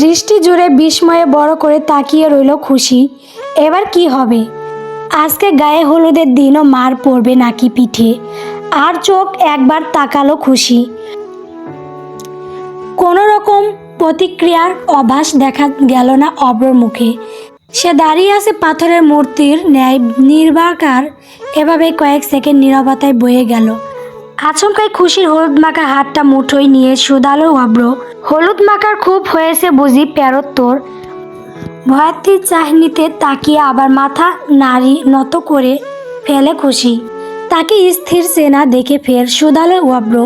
দৃষ্টি জুড়ে বিস্ময়ে বড় করে তাকিয়ে রইল খুশি। এবার কি হবে? আজকে গায়ে হলুদের দিনও মার পড়বে নাকি পিঠে। আর চোখ একবার তাকালো খুশি। কোনো রকম প্রতিক্রিয়ার অভাস দেখা গেল না অব্রর মুখে। সে দাঁড়িয়ে আছে পাথরের মূর্তির ন্যায় নির্বাকার। এভাবে কয়েক সেকেন্ড নীরবতায় বয়ে গেল। আচমকাই খুশির হলুদ মাখা হাতটা মুঠোয় নিয়ে সুদালো অব্র হলুদ মাখার খুব হয়েছে বুঝি প্যারত তোর। ভয়ার্থী চাহনিতে তাকিয়ে আবার মাথা নাড়ি নত করে ফেলে খুশি। তাকে স্থির সেনা দেখে ফের সুদালো অব্র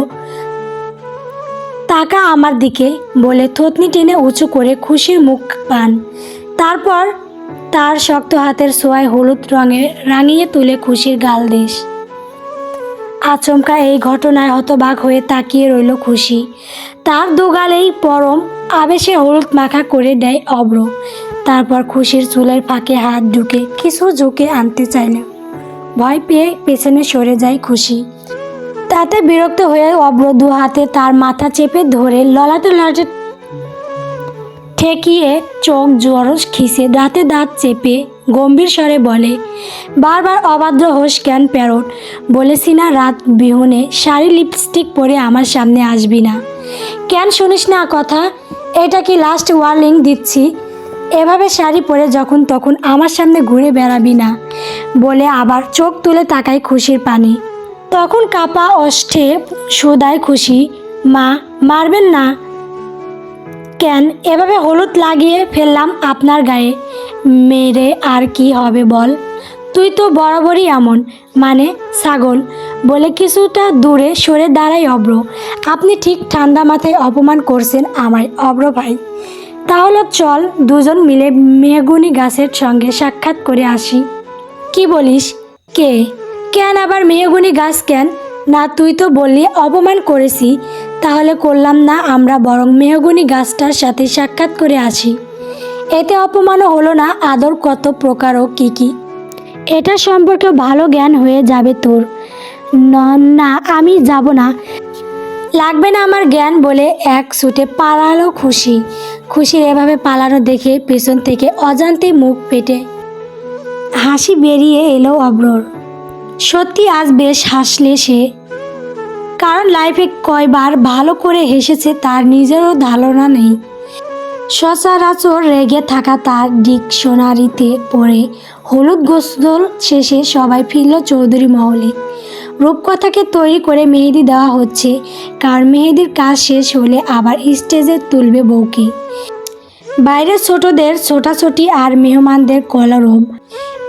তাকা আমার দিকে বলে থতনি টেনে উঁচু করে খুশির মুখ পান। তারপর তার শক্ত হাতের সোয়ায় হলুদ রঙে রাঙিয়ে তুলে খুশির গাল দেশ আচমকা এই ঘটনায় হতবাক হয়ে তাকিয়ে রইল খুশি। তার দুগালেই পরম আবেশে হলুদ মাখা করে দেয় অব্র তারপর খুশির চুলের ফাঁকে হাত ঢুকে কিছু ঝুঁকে আনতে চাইল ভয় পেয়ে পেছনে সরে যায় খুশি। তাতে বিরক্ত হয়ে অব্র দু হাতে তার মাথা চেপে ধরে ললাটে ললাটে ঠেকিয়ে চোখ জরস খিসে, দাঁতে দাঁত চেপে গম্ভীর স্বরে বলে, বারবার অবাধ্য হোস কেন প্যারট? বলেছি না রাত বিহুনে শাড়ি লিপস্টিক পরে আমার সামনে আসবি না। কেন শুনিস না কথা? এটা কি লাস্ট ওয়ার্নিং দিচ্ছি? এভাবে শাড়ি পরে যখন তখন আমার সামনে ঘুরে বেড়াবি না। বলে আবার চোখ তুলে তাকায় খুশির পানি। তখন কাপা অষ্ঠে সোদায় খুশি, মা, মারবেন না? কেন? এভাবে হলুদ লাগিয়ে ফেললাম আপনার গায়ে। মেরে আর কি হবে বল? তুই তো বরাবরই এমন মানে ছাগল। বলে কিছুটা দূরে সরে দাঁড়াই অব্র। আপনি ঠিক ঠান্ডা মাথায় অপমান করছেন আমায়, অব্র ভাই। তাহলে চল দুজন মিলে মেগুনি গাছের সঙ্গে সাক্ষাৎ করে আসি। কি বলিস? কে? কেন আবার মেহগুনি গাছ কেন? না, তুই তো বললি অপমান করেছি। তাহলে করলাম না আমরা বরং মেহগুনি গাছটার সাথে সাক্ষাৎ করে আসি। এতে অপমানও হলো না, আদর কত প্রকার ও কী কী। এটা সম্পর্কে ভালো জ্ঞান হয়ে যাবে তোর। ন- আমি যাব না। লাগবে না আমার জ্ঞান বলে এক ছুটে পালালো খুশি। খুশির এভাবে পালানো দেখে পেছন থেকে অজান্তে মুখ পেটে হাসি বেরিয়ে এলো অব্রর সত্যি আজ বেশ হাসলে সে। কারণ লাইফে কয়বার ভালো করে হেসেছে তার নিজেরও ধারণা নেই। সচরাচর রেগে থাকা তার ডিকশনারিতে পড়ে। হলুদ গোসল শেষে সবাই ফিরল চৌধুরী মহলে। রূপকথাকে তৈরি করে মেহেদি দেওয়া হচ্ছে। কার মেহেদির কাজ শেষ হলে আবার স্টেজে তুলবে বউকে। বাইরের ছোটদের ছোটাছুটি আর মেহমানদের কলরব।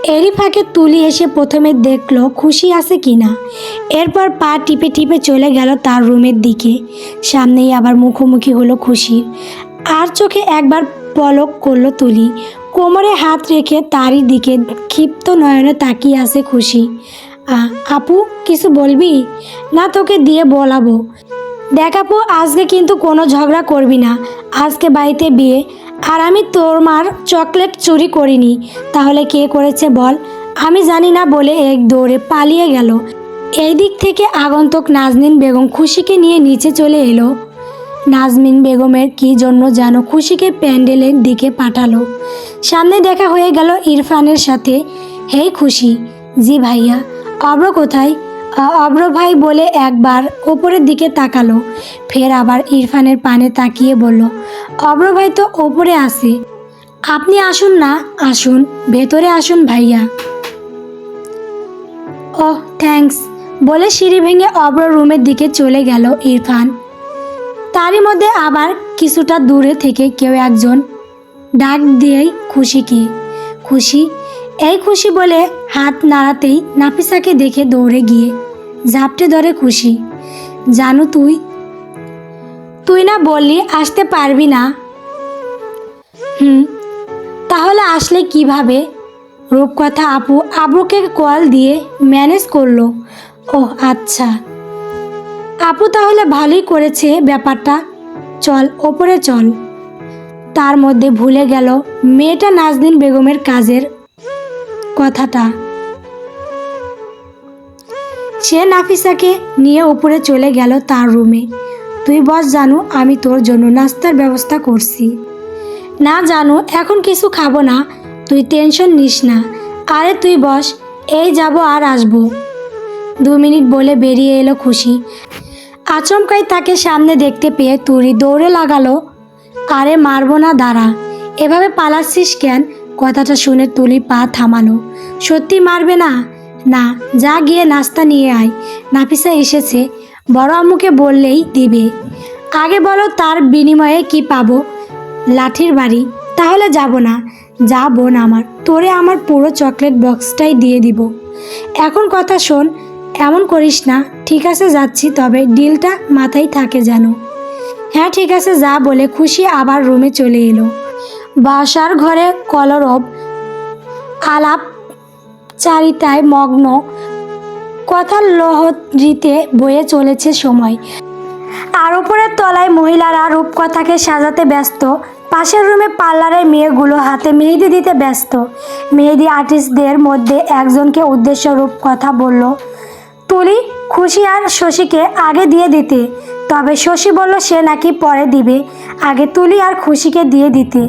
এরই ফাঁকে তুলি এসে প্রথমে দেখল খুশি আছে কিনা। এরপর পা টিপে টিপে চলে গেল তার রুমের দিকে। সামনেই আবার মুখোমুখি হলো খুশির। আর চোখে একবার পলক করল তুলি। কোমরে হাত রেখে তারই দিকে ক্ষিপ্ত নয়নে তাকিয়ে আছে খুশি। আপু, কিছু বলবি? না তোকে দিয়ে বলাবো। দেখ আপু, আজকে কিন্তু কোনো ঝগড়া করবি না। আজকে বাড়িতে বিয়ে। আর আমি তোর মার চকলেট চুরি করিনি। তাহলে কে করেছে বল? আমি জানি না বলে এক দৌড়ে পালিয়ে গেল। এই দিক থেকে আগন্তুক নাজনীন বেগম খুশিকে নিয়ে নিচে চলে এলো। নাজমিন বেগমের কি জন্য যেন খুশিকে প্যান্ডেলের দিকে পাঠালো। সামনে দেখা হয়ে গেল ইরফানের সাথে, হেই খুশি, জি ভাইয়া অব্র কোথায়? অব্র ভাই বলে একবার ওপরের দিকে তাকালো, ফের আবার ইরফানের পানে তাকিয়ে বলল অব্র ভাই তো ওপরে আছে, আপনি আসুন না, আসুন, ভেতরে আসুন ভাইয়া। ওহ, থ্যাঙ্কস, বলে সিঁড়ি ভেঙে অব্র রুমের দিকে চলে গেল ইরফান। তারই মধ্যে আবার কিছুটা দূরে থেকে কেউ একজন ডাক দিয়েই খুশিকে খুশি? এই খুশি বলে হাত নাড়াতেই নাফিসাকে দেখে দৌড়ে গিয়ে ঝাপটে ধরে খুশি, জানো তুই? তুই না বললি আসতে পারবি না? হুম, তাহলে আসলে কীভাবে? রূপকথা আপু আবুকে কল দিয়ে ম্যানেজ করল। ও আচ্ছা। আপু তাহলে ভালোই করেছে ব্যাপারটা। চল, ওপরে চল। তার মধ্যে ভুলে গেল মেয়েটা নাজদিন বেগমের কাজের কথাটা। সে নাফিসাকে নিয়ে উপরে চলে গেল তার রুমে। তুই বস জানু, আমি তোর জন্য নাস্তার ব্যবস্থা করছি। না জানো, এখন কিছু খাব না। তুই টেনশন নিস না। আরে তুই বস, এই যাব আর আসব। দু মিনিট বলে বেরিয়ে এলো খুশি। আচমকাই তাকে সামনে দেখতে পেয়ে তুরি দৌড়ে লাগালো। আরে মারবো না দাঁড়া। এভাবে পালাচ্ছিস কেন? কথাটা শুনে তুলি পা থামালো। সত্যি মারবে না? না, যা গিয়ে নাস্তা নিয়ে আয়। নাফিসা এসেছে। বড় আম্মুকে বললেই দিবে। আগে বলো তার বিনিময়ে কি পাবো? লাঠির বাড়ি। তাহলে যাব না। যা বোন আমার, তোরে আমার পুরো চকলেট বক্সটাই দিয়ে দিব। এখন কথা শোন এমন করিস না। ঠিক আছে, যাচ্ছি, তবে ডিলটা মাথায় থাকে যেন। হ্যাঁ ঠিক আছে, যা বলে খুশি আবার রুমে চলে এলো। বাসার ঘরে কলরব, আলাপ চারিতায় মগ্ন কথার লহরিতে বয়ে চলেছে সময়। আর উপরের তলায় মহিলারা রূপকথাকে সাজাতে ব্যস্ত। পাশের রুমে পার্লারের মেয়েগুলো হাতে মেহেদি দিতে ব্যস্ত। মেহেদি আর্টিস্টদের মধ্যে একজনকে উদ্দেশ্য রূপকথা বলল তুলি খুশি আর শশীকে আগে দিয়ে দিতে। তবে শশী বলল, সে নাকি পরে দিবে। আগে তুলি আর খুশিকে দিয়ে দিতে।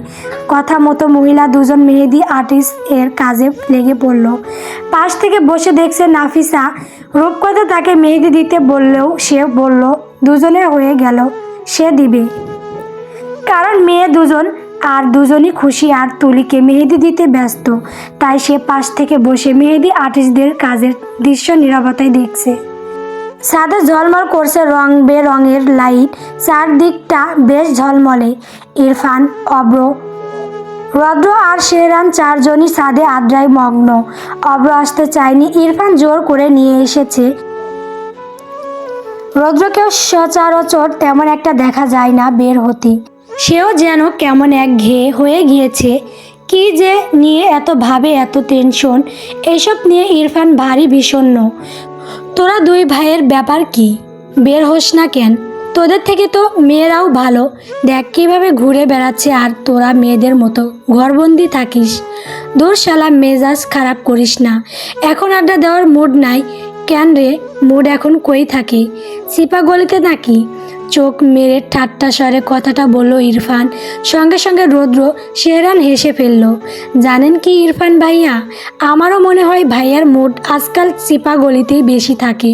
কথা মতো মহিলা দুজন মেহেদি আর্টিস্ট এর কাজে লেগে পড়ল। পাশ থেকে বসে দেখছে নাফিসা রূপকথা তাকে মেহেদি দিতে বললেও সে বলল দুজনের হয়ে গেল, সে দিবে। কারণ মেয়ে দুজন আর দুজনই খুশি আর তুলিকে মেহেদি দিতে ব্যস্ত। তাই সে পাশ থেকে বসে মেহেদি আর্টিস্টদের কাজের দৃশ্য নিরাপত্তায় দেখছে। ছাদে ঝলমল করছে রং বেরঙের লাইট। চারদিকটা বেশ ঝলমলে। ইরফান, অব্র, রদ্র আর শেহরান চারজনই ছাদে আড্ডায় মগ্ন। অব্র আসতে চায়নি। ইরফান জোর করে নিয়ে এসেছে। রৌদ্রকেও সচরাচর তেমন একটা দেখা যায় না বের হতে। সেও যেন কেমন এক ঘেয়ে হয়ে গিয়েছে। কি যে নিয়ে এত ভাবে, এত টেনশন এইসব নিয়ে ইরফান ভারী বিষণ্ণ। তোরা দুই ভাইয়ের ব্যাপার কি? বের হোস না কেন? তোদের থেকে তো মেয়েরাও ভালো। দেখ কীভাবে ঘুরে বেড়াচ্ছে আর তোরা মেয়েদের মতো ঘরবন্দি থাকিস। দূর শালা, মেজাজ খারাপ করিস না। এখন আড্ডা দেওয়ার মুড নাই। কেন রে? মুড এখন কই থাকে? চিপা গলিতে নাকি? চোখ মেরে ঠাট্টা স্বরে কথাটা বলল ইরফান। সঙ্গে সঙ্গে রৌদ্র শেহরান হেসে ফেলল, জানেন কি ইরফান ভাইয়া? আমারও মনে হয় ভাইয়ার মুড আজকাল চিপা গলিতেই বেশি থাকে।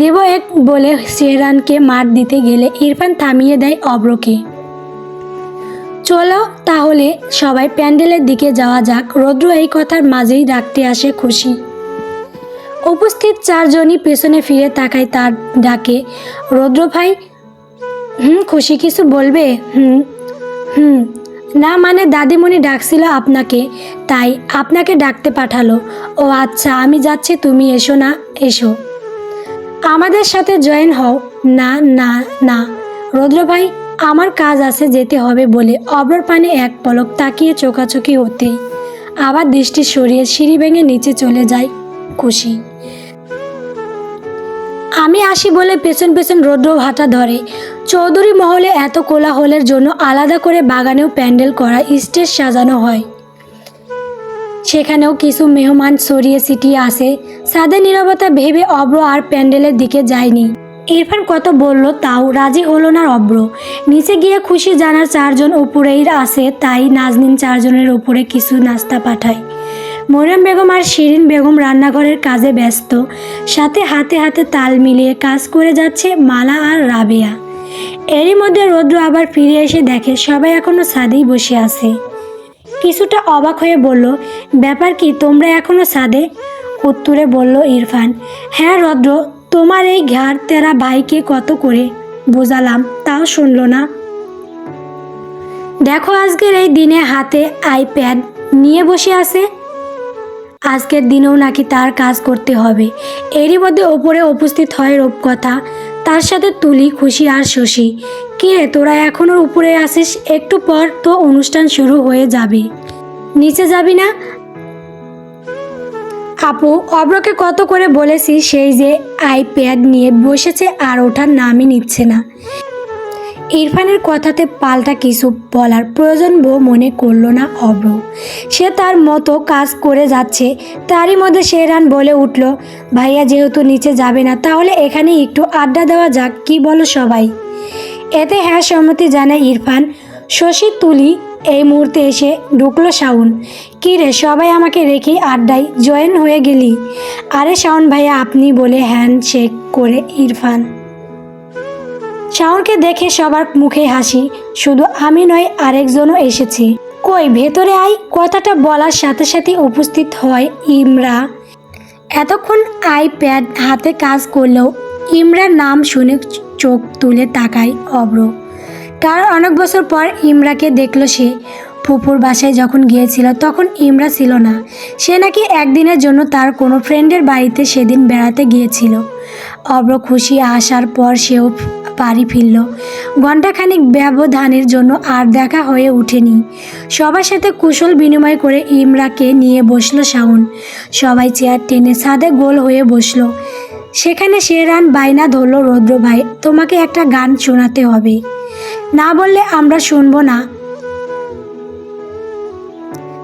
দেব এক বলে শেহরানকে মার দিতে গেলে ইরফান থামিয়ে দেয় অব্রকে। চলো তাহলে সবাই প্যান্ডেলের দিকে যাওয়া যাক। রৌদ্র এই কথার মাঝেই ডাকতে আসে খুশি। উপস্থিত চারজনই পেছনে ফিরে তাকায় তার ডাকে, রৌদ্র ভাই হুম, খুশি কিছু বলবে? হুম হুম। না মানে দাদিমণি ডাকছিল আপনাকে, তাই আপনাকে ডাকতে পাঠালো। ও আচ্ছা আমি যাচ্ছি, তুমি এসো না, এসো। আমাদের সাথে জয়েন হও। না না না। রৌদ্র ভাই, আমার কাজ আছে, যেতে হবে বলে অব্রর পানে এক পলক তাকিয়ে চোকাচোকি হতেই আবার দৃষ্টি সরিয়ে সিঁড়ি ভেঙে নিচে চলে যায় খুশি। আমি আসি বলে পেছন পেছন রৌদ্র ভাটা ধরে। চৌধুরী মহলে এত কোলাহলের জন্য আলাদা করে বাগানেও প্যান্ডেল করা স্টেজ সাজানো হয়। সেখানেও কিছু মেহমান সরিয়ে ছিটিয়ে আসে। সাদে নিরবতা ভেবে অব্র আর প্যান্ডেলের দিকে যায়নি। ইরফান কত বলল, তাও রাজি হলো না অব্র। নিচে গিয়ে খুশি জানার চারজন উপরেই আছে তাই নাজনিন চারজনের উপরে কিছু নাস্তা পাঠায়। মরিয়ম বেগম আর শিরিন বেগম রান্নাঘরের কাজে ব্যস্ত। সাথে হাতে হাতে তাল মিলিয়ে কাজ করে যাচ্ছে মালা আর রাবেয়া। এরই মধ্যে রৌদ্র আবার ফিরে এসে দেখে সবাই এখনও ছাদেই বসে আছে। কিছুটা অবাক হয়ে বলল, ব্যাপার কি, তোমরা এখনও ছাদে? উত্তরে বলল ইরফান হ্যাঁ রদ্র, তোমার এই ঘাড় তেরা ভাইকে কত করে? বোঝালাম, তাও শুনলো না। দেখো আজকের এই দিনে হাতে আইপ্যাড নিয়ে বসে আছে। আজকের দিনেও নাকি তার কাজ করতে হবে। এরই মধ্যে ওপরে উপস্থিত হয় রূপকথা। তার সাথে তুলি, খুশি আর শশী। কি তোরা এখনও উপরে আসিস একটু পর তো অনুষ্ঠান শুরু হয়ে যাবে। নিচে যাবি না? আপু, অব্রকে কত করে বলেছি সেই যে আইপ্যাড নিয়ে বসেছে আর ওঠার নামই নিচ্ছে না। ইরফানের কথাতে পাল্টা কিছু বলার প্রয়োজন বউ মনে করল না অব্র। সে তার মতো কাজ করে যাচ্ছে, তারই মধ্যে শেহরান বলে উঠল, ভাইয়া যেহেতু নিচে যাবে না, তাহলে এখানে একটু আড্ডা দেওয়া যাক, কি বলো সবাই? এতে হ্যাঁ সম্মতি জানায় ইরফান। শশী তুলি এই মুহূর্তে এসে ঢুকলো, শাওন, কী রে, সবাই আমাকে রেখে আড্ডায় জয়েন হয়ে গেলি? আরে শাওন ভাইয়া, আপনি বলে হ্যান্ড শেক করে ইরফান। শাওনকে দেখে সবার মুখে হাসি, শুধু আমি নয়, আরেকজনও এসেছি। কই, ভেতরে আই কথাটা বলার সাথে সাথে উপস্থিত হয় ইমরা। এতক্ষণ আইপ্যাড হাতে কাজ করলেও ইমরার নাম শুনে চোখ তুলে তাকায় অব্র কারণ অনেক বছর পর ইমরাকে দেখল সে। ফুপুর বাসায় যখন গিয়েছিল, তখন ইমরা ছিল না। সে নাকি একদিনের জন্য তার কোনো ফ্রেন্ডের বাড়িতে সেদিন বেড়াতে গিয়েছিল। অব্র খুশি আসার পর সেও বাড়ি ফিরল। ঘণ্টাখানিক ব্যবধানের জন্য আর দেখা হয়ে ওঠেনি। সবার সাথে কুশল বিনিময় করে ইমরাকে নিয়ে বসল শাওন। সবাই চেয়ার টেনে ছাদে গোল হয়ে বসল। সেখানে শেরান বাইনা ধরলো, রৌদ্র ভাই, তোমাকে একটা গান শোনাতে হবে। না বললে আমরা শুনব না।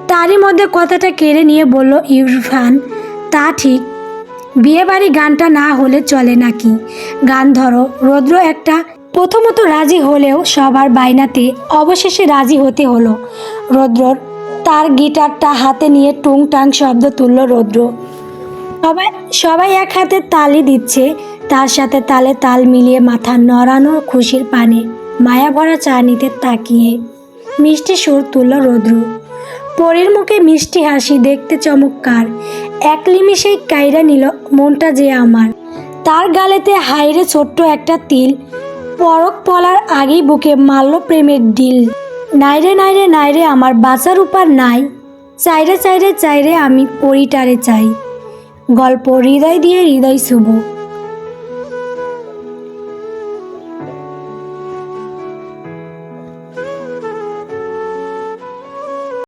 তারই মধ্যে কথাটা কেড়ে নিয়ে বলল, ইরফান, তা ঠিক বিয়েবাড়ি গানটা না হলে চলে নাকি? গান ধরো, রৌদ্র একটা প্রথমত রাজি হলেও সবার বাইনাতে অবশেষে রাজি হতে হলো। রৌদ্রর তার গিটারটা হাতে নিয়ে টুং টাং শব্দ তুলল রৌদ্র। সবাই সবাই এক হাতে তালি দিচ্ছে, তার সাথে তালে তাল মিলিয়ে মাথা নড়ানো খুশির পানে। মায়া ভরা চা নিতে তাকিয়ে মিষ্টি সুর তুলল রৌদ্র। পরীর মুখে মিষ্টি হাসি দেখতে চমৎকার। এক নিমিষেই কাইরা নিল মনটা যে আমার। তার গালেতে হাইরে ছোট্ট একটা তিল। পরক পলার আগেই বুকে মারল প্রেমের ডিল নাইরে নাইরে নাইরে, আমার বাঁচার উপার নাই। চাইরে চাইরে চাইরে আমি পরিটারে চাই। গল্প হৃদয় দিয়ে হৃদয় শুভ